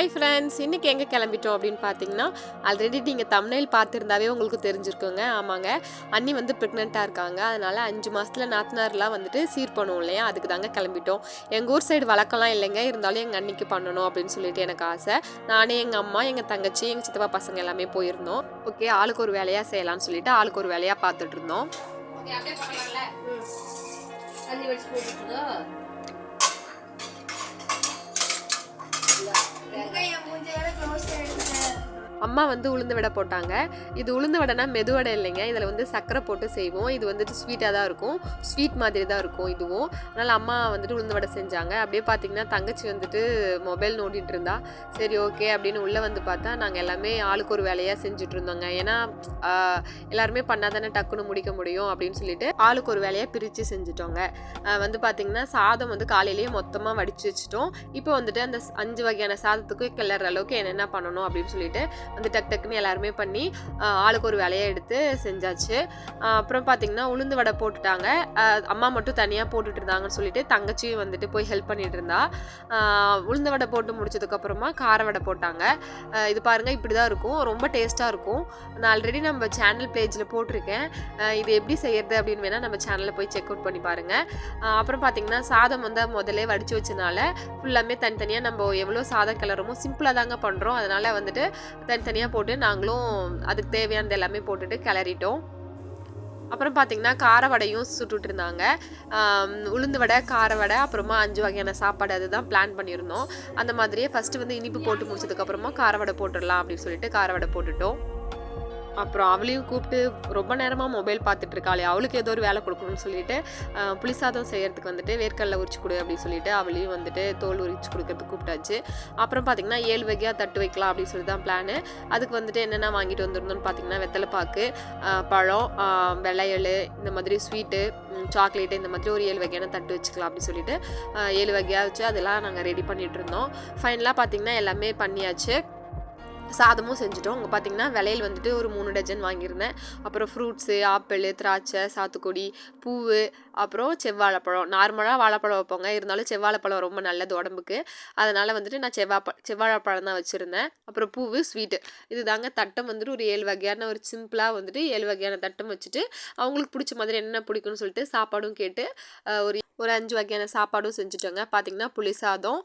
Hi friends இன்றைக்கி எங்கே கிளம்பிட்டோம் அப்படின்னு பார்த்தீங்கன்னா ஆல்ரெடி நீங்கள் தமிழில் பார்த்துருந்தாவே உங்களுக்கு தெரிஞ்சிருக்குங்க. ஆமாங்க. அண்ணி வந்து ப்ரெக்னெண்ட்டாக இருக்காங்க. அதனால் அஞ்சு மாதத்தில் நாத்தனார்லாம் வந்துட்டு சீர் பண்ணுவோம் இல்லையா? அதுக்கு தாங்க கிளம்பிட்டோம். எங்கள் ஊர் சைடு வழக்கம்லாம் இல்லைங்க. இருந்தாலும் எங்கள் அன்னிக்கு பண்ணணும் அப்படின்னு சொல்லிட்டு எனக்கு ஆசை. நானே எங்கள் அம்மா எங்கள் தங்கச்சி எங்கள் சித்தப்பா பசங்க எல்லாமே போயிருந்தோம். ஓகே ஆளுக்கு ஒரு வேலையாக செய்யலாம்னு சொல்லிட்டு ஆளுக்கு ஒரு வேலையாக பார்த்துட்டு இருந்தோம். அம்மா வந்து உளுந்து வடை போட்டாங்க. இது உளுந்து வடைனா மெது வடை இல்லைங்க. இதில் வந்து சர்க்கரை போட்டு செய்வோம். இது வந்துட்டு ஸ்வீட்டாக தான் இருக்கும். ஸ்வீட் மாதிரி தான் இருக்கும் இதுவும். அதனால் அம்மா வந்துட்டு உளுந்து வடை செஞ்சாங்க. அப்படியே பார்த்தீங்கன்னா தங்கச்சி வந்துட்டு மொபைல் நோண்டிட்டு இருந்தா. சரி ஓகே அப்படின்னு உள்ளே வந்து பார்த்தா நாங்கள் எல்லாமே ஆளுக்கு ஒரு வேலையாக செஞ்சுட்டு இருந்தோங்க. ஏன்னா எல்லாருமே பண்ணால் தானே டக்குன்னு முடிக்க முடியும் அப்படின்னு சொல்லிட்டு ஆளுக்கு ஒரு வேலையாக பிரித்து செஞ்சுட்டோங்க. வந்து பார்த்தீங்கன்னா சாதம் வந்து காலையிலேயே மொத்தமாக வடித்து வச்சுட்டோம். இப்போ வந்துட்டு அந்த அஞ்சு வகையான சாதத்துக்கு கிளற அளவுக்கு என்னென்ன பண்ணணும் அப்படின்னு சொல்லிட்டு வந்து டக் டக்குன்னு எல்லாருமே பண்ணி ஆளுக்கு ஒரு வேலையை எடுத்து செஞ்சாச்சு. அப்புறம் பார்த்தீங்கன்னா உளுந்து வடை போட்டுட்டாங்க. அம்மா மட்டும் தனியாக போட்டுட்டு இருந்தாங்கன்னு சொல்லிட்டு தங்கச்சியும் வந்துட்டு போய் ஹெல்ப் பண்ணிட்டு இருந்தா. உளுந்து வடை போட்டு முடிச்சதுக்கப்புறமா கார வடை போட்டாங்க. இது பாருங்கள் இப்படி தான் இருக்கும். ரொம்ப டேஸ்ட்டாக இருக்கும். நான் ஆல்ரெடி நம்ம சேனல் பேஜில் போட்டிருக்கேன். இது எப்படி செய்யறது அப்படின்னு வேணால் நம்ம சேனலில் போய் செக் அவுட் பண்ணி பாருங்கள் அப்புறம் பார்த்தீங்கன்னா சாதம் வந்து முதல்ல வடித்து வச்சனால ஃபுல்லாமே தனித்தனியாக நம்ம எவ்வளோ சாதம் கிளறமோ சிம்பிளாக தாங்க பண்ணுறோம் அதனால் வந்துட்டு தனித்தனியாக போட்டு நாங்களும் அதுக்கு தேவையானது எல்லாமே போட்டுட்டு கிளறிட்டோம். அப்புறம் பார்த்தீங்கன்னா கார வடையும் சுட்டுட்டு இருந்தாங்க உளுந்து வடை கார வடை அப்புறமா அஞ்சு வகையான சாப்பாடு அதுதான் பிளான் பண்ணியிருந்தோம். அந்த மாதிரியே ஃபஸ்ட்டு வந்து இனிப்பு போட்டு முடிச்சதுக்கப்புறமா கார வடை போட்டுடலாம் அப்படின்னு சொல்லிட்டு கார வடை போட்டுட்டோம். அப்புறம் அவளையும் கூப்பிட்டு ரொம்ப நேரமாக மொபைல் பார்த்துட்டு இருக்காளே அவளுக்கு ஏதோ ஒரு வேலை கொடுக்கணும்னு சொல்லிட்டு புளிசாதம் செய்யறதுக்கு வந்துட்டு வேர்க்கடலை உரிச்சு கொடு அப்படின்னு சொல்லிட்டு அவளையும் வந்துட்டு தோல் உரிச்சு கொடுக்கறதுக்கு கூப்பிட்டாச்சு. அப்புறம் பார்த்திங்கன்னா ஏழு வகையாக தட்டு வைக்கலாம் அப்படின்னு சொல்லி தான் பிளானு அதுக்கு வந்துட்டு என்னென்ன வாங்கிட்டு வந்திருந்தோம்னு பார்த்தீங்கன்னா வெத்தலைப்பாக்கு பழம் வெள்ளையல் இந்த மாதிரி ஸ்வீட்டு சாக்லேட்டு இந்த மாதிரி ஒரு ஏழு வகையான தட்டு வச்சுக்கலாம் அப்படின்னு சொல்லிட்டு ஏழு வகையாக வச்சு அதெல்லாம் நாங்கள் ரெடி பண்ணிட்டு இருந்தோம். ஃபைனலாக பார்த்தீங்கன்னா எல்லாமே பண்ணியாச்சு. சாதமும் செஞ்சுட்டோம். அங்கே பார்த்தீங்கன்னா விலையில் வந்துட்டு ஒரு மூணு டஜன் வாங்கியிருந்தேன். அப்புறம் ஃப்ரூட்ஸு ஆப்பிள் திராட்சை சாத்துக்குடி பூவு அப்புறம் செவ்வாழைப்பழம். நார்மலாக வாழைப்பழம் வைப்போங்க. இருந்தாலும் செவ்வாழைப்பழம் ரொம்ப நல்லது உடம்புக்கு. அதனால் வந்துட்டு நான் செவ்வாப்ப செவ்வாழைப்பழம் தான் வச்சுருந்தேன். அப்புறம் பூவு ஸ்வீட்டு இது தாங்க தட்டம் வந்துட்டு ஒரு ஏழு வகையான ஒரு சிம்பிளாக வந்துட்டு ஏழு வகையான தட்டம் வச்சுட்டு அவங்களுக்கு பிடிச்ச மாதிரி என்ன பிடிக்கும்னு சொல்லிட்டு சாப்பாடும் கேட்டு ஒரு ஒரு அஞ்சு வகையான சாப்பாடும் செஞ்சுட்டோங்க. பார்த்திங்கன்னா புளி சாதம்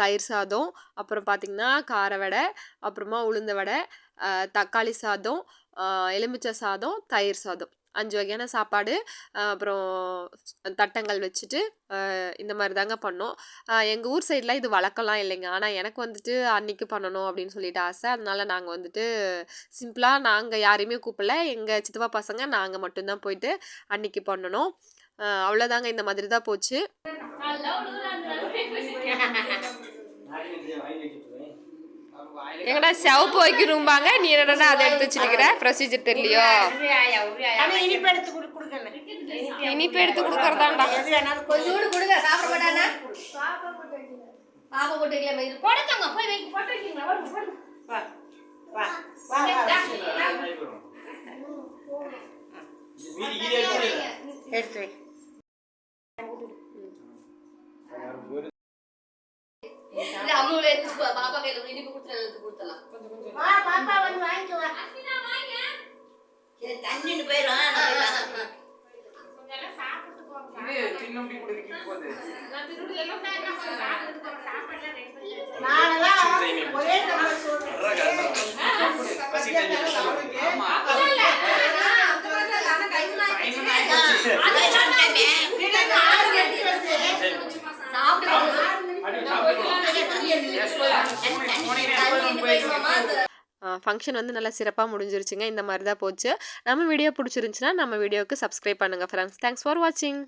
தயிர் சாதம் அப்புறம் பார்த்திங்கன்னா காரவடை அப்புறம் அப்புறமா உளுந்த வடை தக்காளி சாதம் எலுமிச்சை சாதம் தயிர் சாதம். அஞ்சு வகையான சாப்பாடு. அப்புறம் தட்டங்கள் வச்சுட்டு இந்த மாதிரி தாங்க பண்ணோம். எங்கள் ஊர் சைடில் இது வழக்கம்லாம் இல்லைங்க. ஆனால் எனக்கு வந்துட்டு அன்னைக்கு பண்ணணும் அப்படின்னு சொல்லிட்டு ஆசை. அதனால நாங்கள் வந்துட்டு சிம்பிளாக நாங்கள் யாரையுமே கூப்பிடல. எங்கள் சித்தப்பா பசங்க நாங்கள் மட்டும்தான் போயிட்டு அன்னைக்கு பண்ணணும். அவ்வளோதாங்க இந்த மாதிரி தான் போச்சு. எங்கடா சிவப்பு வைக்கணும்பாங்க? நீ என்னடா அதை எடுத்து வச்சிருக்கிற? ப்ரொசீஜர் தெரியலையோ? இனிப்பு எடுத்து கொடு கொடுக்கணும் இனிப்பு எடுத்து கொடுக்கறதாண்டா. கொஞ்சோண்டு கொடுங்க சாப்பிட மாட்டானா? பாப்பா போட்டு வைக்கலாமா. இது போடத்தங்க போய் வைக்க போட்டு வைக்கீங்களா? போடுங்க போடுங்க வா வா வா. எடுத்து வை. இல்ல அவங்கள எடுத்து பாப்பா கையில இனிப்பு கொடுத்து எடுத்து கொடுத்தலாம் வா பாப்பா வந்து வாங்கிட்டு வா. சரி தண்ணின்னு போயிடும் நானெல்லாம் ஃபங்க்ஷன் வந்து நல்லா சிறப்பாக முடிஞ்சிருச்சுங்க. இந்த மாதிரி தான் போச்சு. நம்ம வீடியோ பிடிச்சிருந்துச்சுன்னா நம்ம வீடியோவுக்கு சப்ஸ்கிரைப் பண்ணுங்கள் ஃப்ரெண்ட்ஸ் தேங்க்ஸ் ஃபார் வாட்சிங்